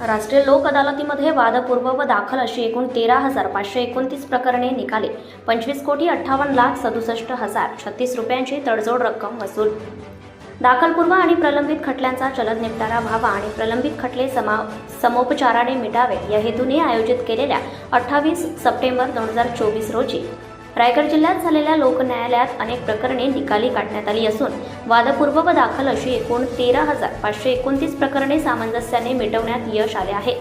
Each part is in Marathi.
राष्ट्रीय लोक अदालतीमध्ये वादपूर्व व दाखल अशी एकूण तेरा हजार पाचशे एकोणतीस प्रकरणे निकाली. पंचवीस कोटी अठ्ठावन्न लाख सदुसष्ट हजार छत्तीस रुपयांची तडजोड रक्कम वसूल. दाखलपूर्व आणि प्रलंबित खटल्यांचा जलद निपटारा व्हावा आणि प्रलंबित खटले समा समोपचाराने मिटावे या हेतूने आयोजित केलेल्या अठ्ठावीस सप्टेंबर दोन हजार चोवीस रोजी रायगड जिल्ह्यात झालेल्या लोकन्यायालयात अनेक प्रकरणे निकाली काढण्यात आली असून वादपूर्व व दाखल अशी एकूण तेरा हजार पाचशे एकोणतीस प्रकरणे सामंजस्याने मिटवण्यात यश आले आहे.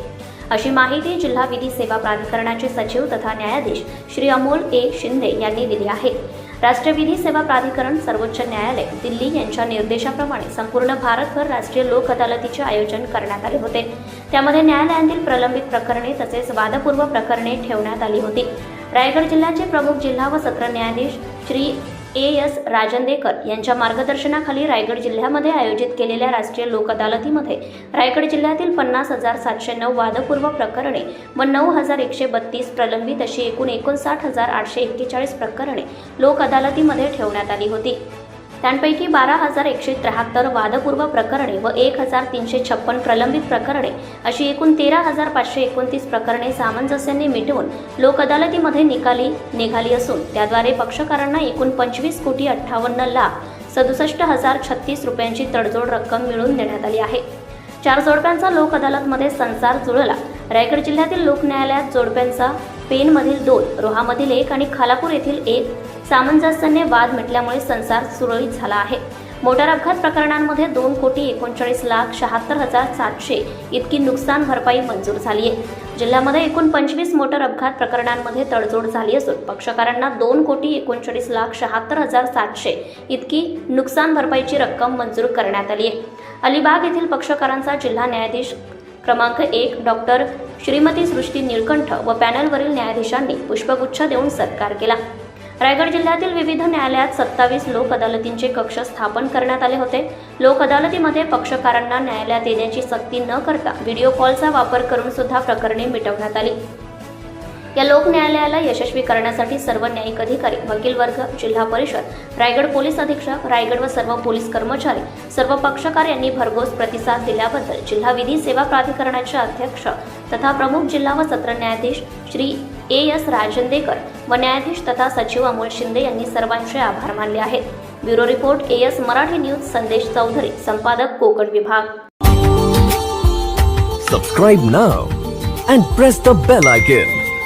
अशी माहिती जिल्हा विधी सेवा प्राधिकरणाचे सचिव तथा न्यायाधीश श्री अमोल ए. शिंदे यांनी दिली आहे. राष्ट्रीय विधी सेवा प्राधिकरण सर्वोच्च न्यायालय दिल्ली यांच्या निर्देशाप्रमाणे संपूर्ण भारतभर राष्ट्रीय लोक अदालतीचे आयोजन करण्यात आले होते. त्यामध्ये न्यायालयातील प्रलंबित प्रकरणे तसेच वादपूर्व प्रकरणे ठेवण्यात आली होती. रायगड जिल्ह्याचे प्रमुख जिल्हा व सत्र न्यायाधीश श्री ए एस राजंदेकर यांच्या मार्गदर्शनाखाली रायगड जिल्ह्यामध्ये आयोजित केलेल्या राष्ट्रीय लोक अदालतीमध्ये रायगड जिल्ह्यातील पन्नास हजार सातशे नऊ वादपूर्व प्रकरणे व नऊ हजार एकशे बत्तीस प्रलंबित अशी एकूण एकोणसाठ हजार आठशे एक्केचाळीस प्रकरणे लोक अदालतीमध्ये ठेवण्यात आली होती. त्यांपैकी बारा हजार एकशे त्र्याहत्तर वादपूर्व प्रकरणे व एक हजार तीनशे छप्पन प्रलंबित प्रकरणे अशी एकूण तेरा हजार पाचशे एकोणतीस प्रकरणे सामंजस्याने मिटवून लोक अदालतीमध्ये निकाली निघाली असून त्याद्वारे पक्षकारांना एकूण पंचवीस कोटी अठ्ठावन्न लाख सदुसष्ट हजार छत्तीस रुपयांची तडजोड रक्कम मिळवून देण्यात आली आहे. चार जोडप्यांचा लोक अदालतमध्ये संसार जुळला. रायगड जिल्ह्यातील लोक न्यायालयात जोडप्यांचा पेनमधील दोन रोहामधील एक आणि खालापूर येथील एक. सामंजस्याने वाद मिटल्यामुळे संसार सुरळीत झाला आहे. मोटार अपघात प्रकरणांमध्ये दोन कोटी एकोणचाळीस लाख शहात्तर हजार सातशे इतकी नुकसान भरपाई मंजूर झाली आहे. जिल्ह्यामध्ये एकूण पंचवीस मोटार अपघात प्रकरणांमध्ये तडजोड झाली असून पक्षकारांना दोन कोटी एकोणचाळीस लाख शहात्तर हजार सातशे इतकी नुकसान भरपाईची रक्कम मंजूर करण्यात आली आहे. अलिबाग येथील पक्षकारांचा जिल्हा न्यायाधीश क्रमांक एक डॉक्टर श्रीमती सृष्टी निळकंठ व पॅनलवरील न्यायाधीशांनी पुष्पगुच्छ देऊन सत्कार केला. रायगड जिल्ह्यातील विविध न्यायालयात सत्तावीस लोक अदालतींचे कक्ष स्थापन करण्यात आले होते. लोक अदालतीमध्ये पक्षकारांना न्यायालयात येण्याची सक्ती न करता व्हिडिओ कॉलचा वापर करून सुद्धा प्रकरणे मिटवण्यात आली. या लोक न्यायालयाला यशस्वी करण्यासाठी सर्व न्यायिक अधिकारी वकील वर्ग जिल्हा परिषद रायगड पोलीस अधीक्षक रायगड व सर्व पोलीस कर्मचारी सर्व पक्षकार यांनी भरघोस प्रतिसाद दिल्याबद्दल जिल्हा विधी सेवा प्राधिकरणाचे अध्यक्ष तथा प्रमुख जिल्हा व सत्र न्यायाधीश श्री ए एस राजंदेकर व न्यायाधीश तथा सचिव अमोल शिंदे यांनी सर्वांचे आभार मानले आहेत. Bureau report A S Marathi news Sandesh Chaudhari संपादक कोकण विभाग. Subscribe now and press the bell icon